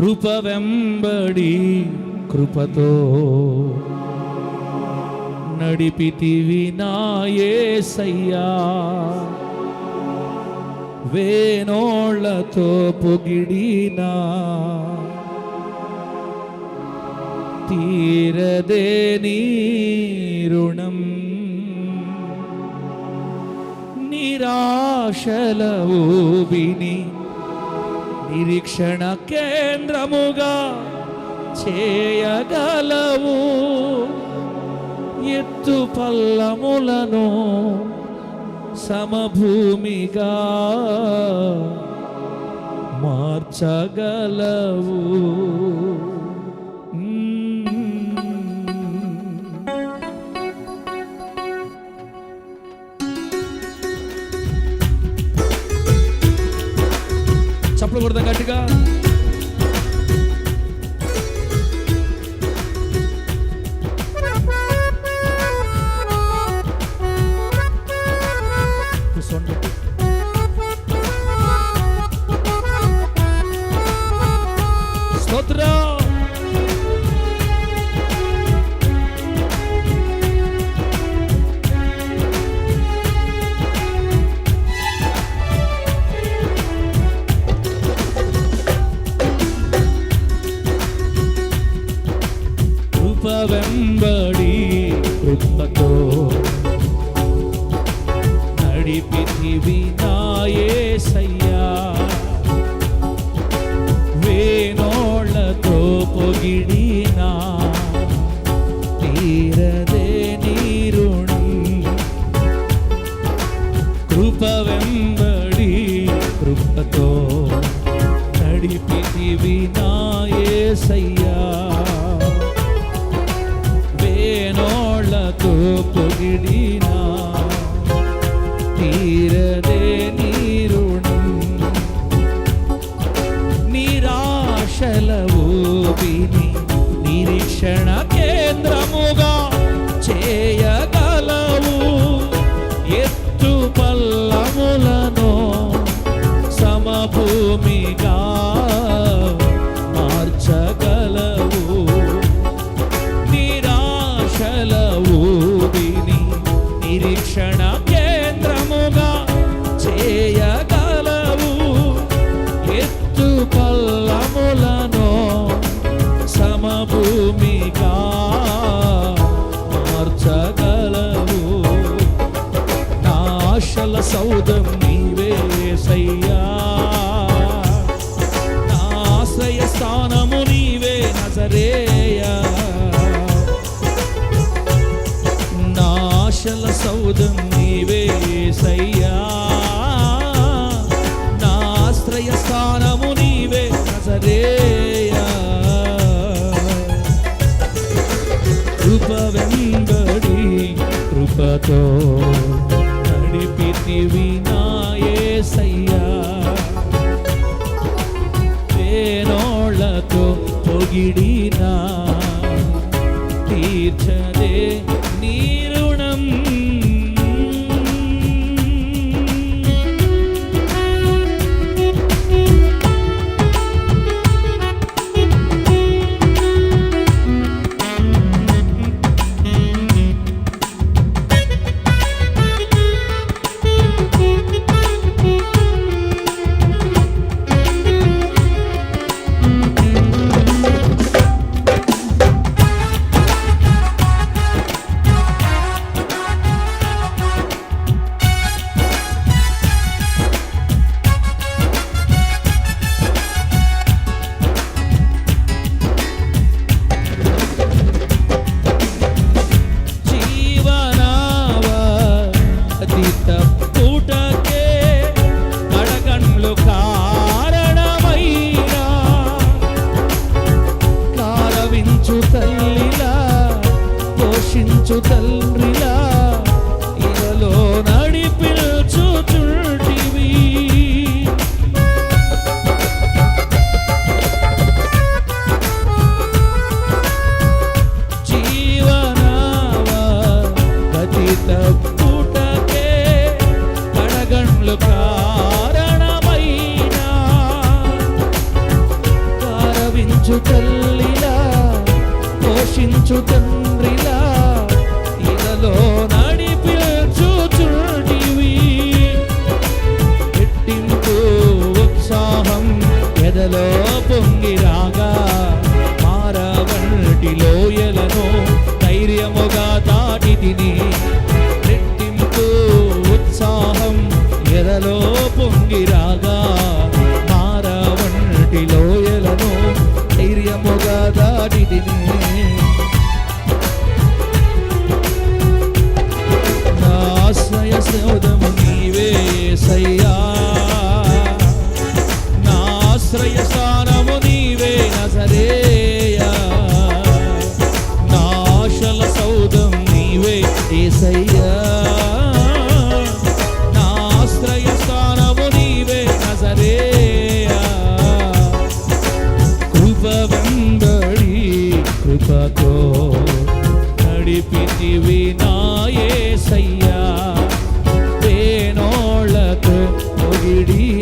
కృప వెంబడి కృపతో నడిపితివి నాయసయ్యా వేనోళ్ళతో పొగిడినా. తీరదే నీ రుణం. నిరాశల ఊబిని నిరీక్షణ కేంద్రముగా చేయగలవు. ఎత్తు పల్లములను సమభూమిగా మార్చగలవు. చప్పుడు కొడదాం గట్టిగా సొంత పొగిడినా ఆశ్రయ స్థానము నీవే నజరేయా. నాశల సౌదం నీవే సయ్యా నాశ్రయ స్థానము నీవే నజరేయా. కృప వెంబడి కృపతో నడిపితివి పొగిడినా తీర్చదే పోషించు తల్లిలా పోషించు తండ్రిలా. ఇలలో నడిపించుచుడివి ఎట్టింపు ఉత్సాహం ఎదలో పొంగి రాగా మారవంటి లోయలను ధైర్యముగా దాటి తిని. రెట్టింపు ఉత్సాహం ఎదలో పొంగి రాగా మారవంటి പിടി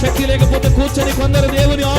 శక్తి లేకపోతే కూర్చొని కొందరు దేవుని ఆ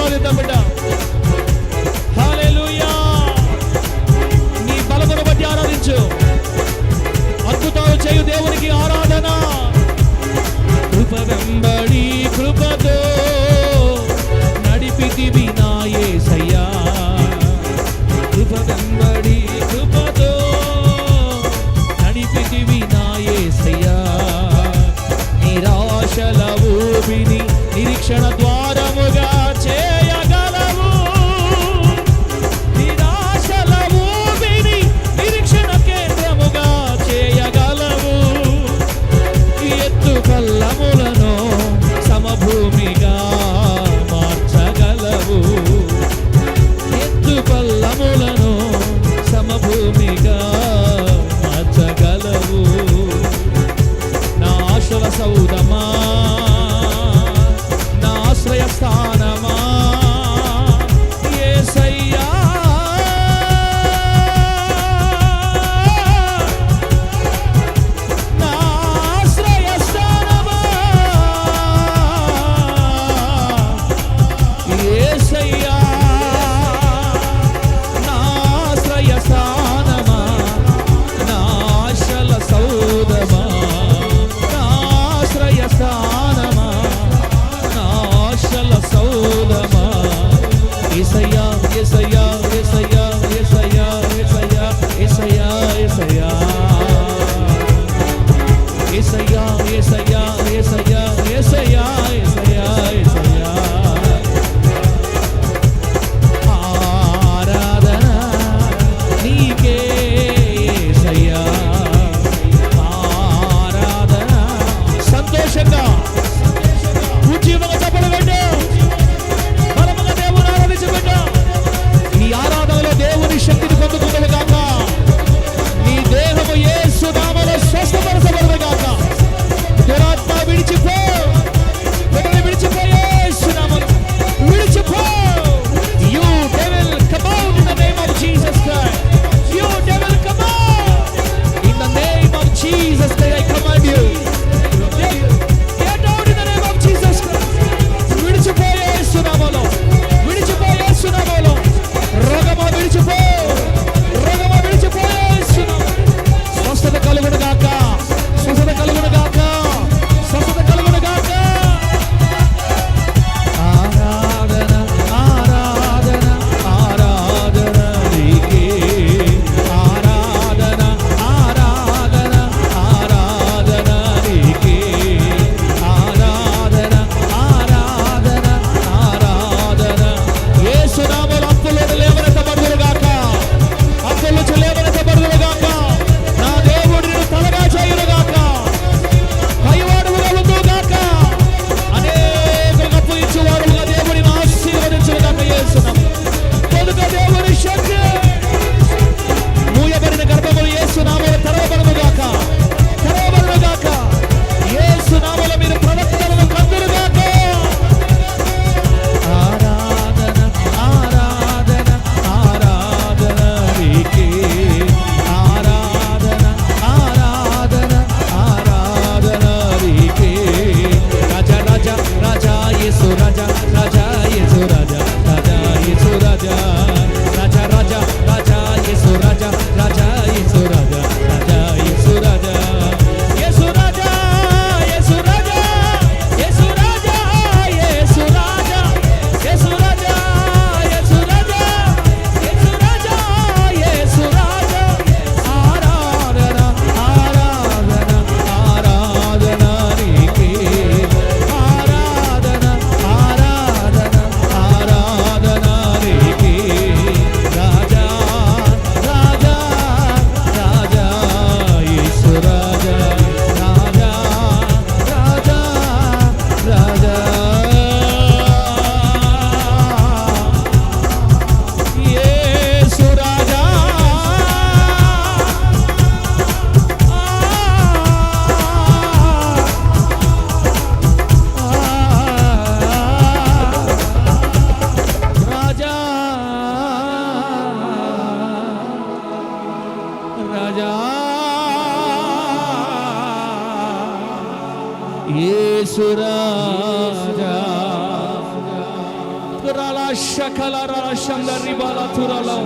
la shakala la shanda ribala turala.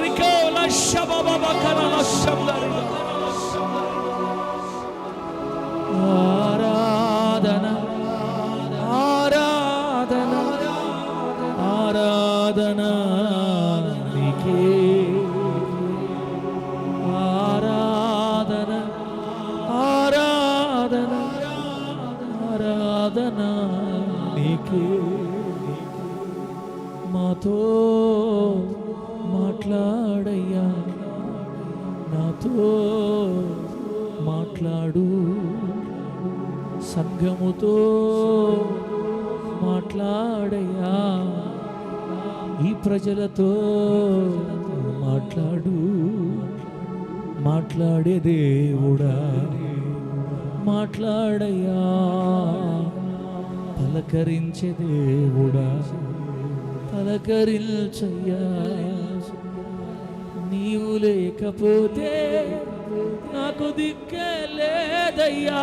Rika la shababa bakala la shanda ribala. Ah, సంఘముతో మాట్లాడు. సంఘముతో మాట్లాడయా ఈ ప్రజలతో మాట్లాడు. మాట్లాడే దేవుడా. మాట్లాడయా పలకరించే దేవుడా. పలకరించయ్యా. నీవు లేకపోతే నాకు దిక్కే లేదయ్యా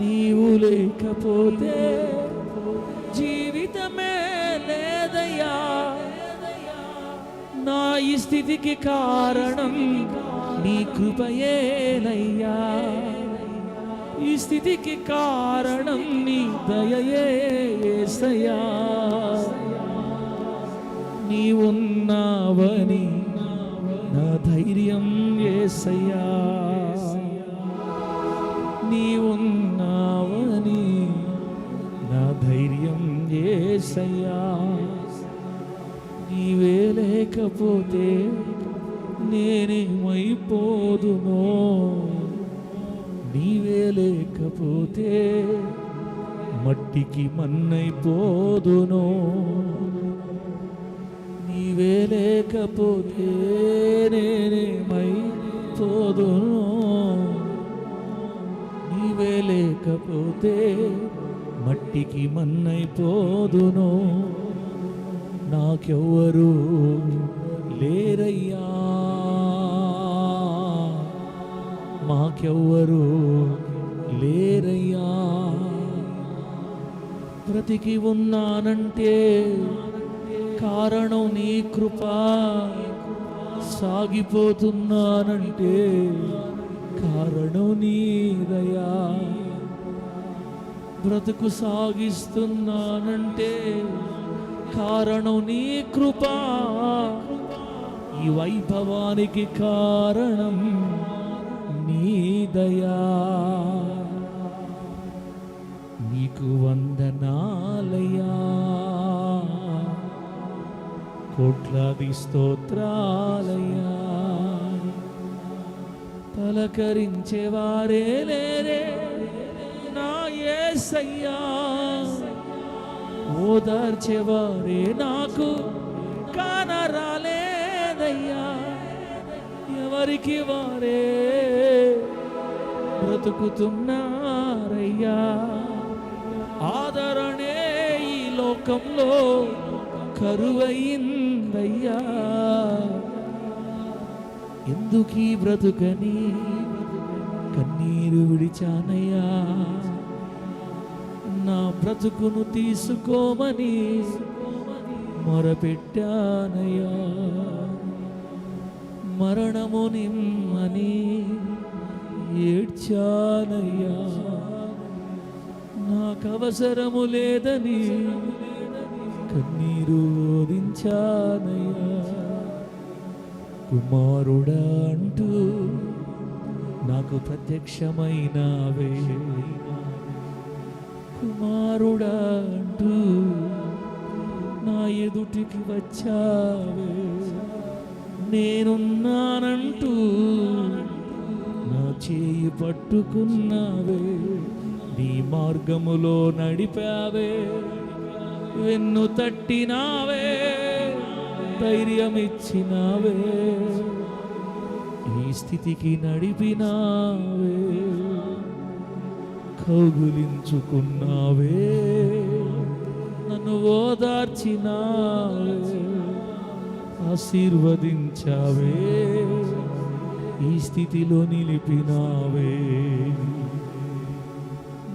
నీవు లేకపోతే జీవితమే లేదయ్యా. నా ఈ స్థితికి కారణం నీ కృపయేనయ్యా. ఈ స్థితికి కారణం నీ దయయే నీవున్నావని నా ధైర్యం ఏసయ్యా. నీవున్నావని నా ధైర్యం ఏసయ్యా. నీవే లేకపోతే నేనేమైపోదునో. నీవే లేకపోతే మట్టికి మన్నైపోదునో. లేకపోతే నేనేమైపోదునో నీవే లేకపోతే మట్టికి మన్నైపోదును నాకెవ్వరు లేరయ్యా. మాకెవ్వరు లేరయ్యా. బ్రతికి ఉన్నానంటే కారణం నీ కృప. సాగిపోతున్నానంటే కారణం నీ దయా. బ్రతుకు సాగిస్తున్నానంటే కారణం నీ కృప. ఈ వైభవానికి కారణం నీ దయా. నీకు వందనాలయా కోట్లాది స్తోత్రాలయ్యా. పలకరించేవారే లేరే నా యేసయ్యా ఓదార్చేవారే నాకు కానరాలేదయ్యా. ఎవరికి వారే బ్రతుకుతున్నారయ్యా. ఆదరణే ఈ లోకంలో కరువయిందయ్యా ఎందుకీ బ్రతుకని? కన్నీరు విడిచానయ్యా. నా బ్రతుకును తీసుకోమని మొరపెట్టానయ్యా. మరణము నిమ్మని ఏడ్చానయ్యా. నాకు అవసరము లేదని కన్నీరు ఓదించానయ్యా కుమారుడా అంటూ నాకు ప్రత్యక్షమైనవే. కుమారుడా అంటూ నా ఎదుటికి వచ్చావే. నేనున్నానంటూ నా చేయి పట్టుకున్నావే. నీ మార్గములో నడిపావే. వెన్ను తట్టినావే ధైర్యం ఇచ్చినావే ఈ స్థితికి నడిపినావే కౌగులించుకున్నావే. నన్ను ఓదార్చినావే ఆశీర్వదించావే. ఈ స్థితిలో నిలిపినావే.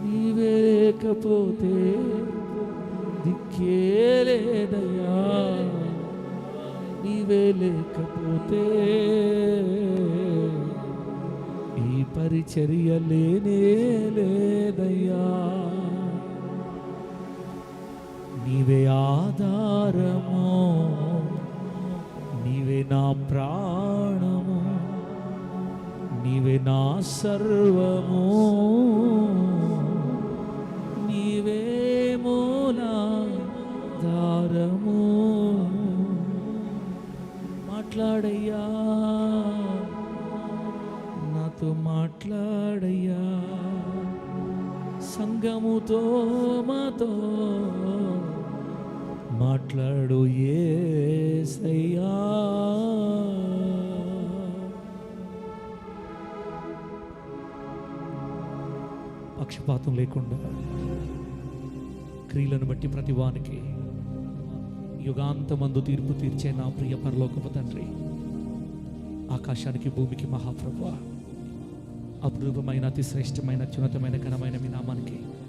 నీవే లేకపోతే దిక్కేలేదయ్యా. నీవే లేకపోతే ఈ పరిచర్య లేనే లేదయ్యా. నీవే ఆధారము నీవే నా ప్రాణము నీవే నా సర్వము. ఆధారము? మాట్లాడయ్యా. నాతో మాట్లాడయ్యా. సంగముతో మాతో మాట్లాడు ఏసయ్యా. పక్షపాతం లేకుండా క్రియలను బట్టి ప్రతి వానికి యుగాంతమందు తీర్పు తీర్చే నా ప్రియ పరలోకపు తండ్రి ఆకాశానికి భూమికి మహాప్రభు అపురూపమైన అతి శ్రేష్టమైన అత్యున్నతమైన ఘనమైన మీ నామానికి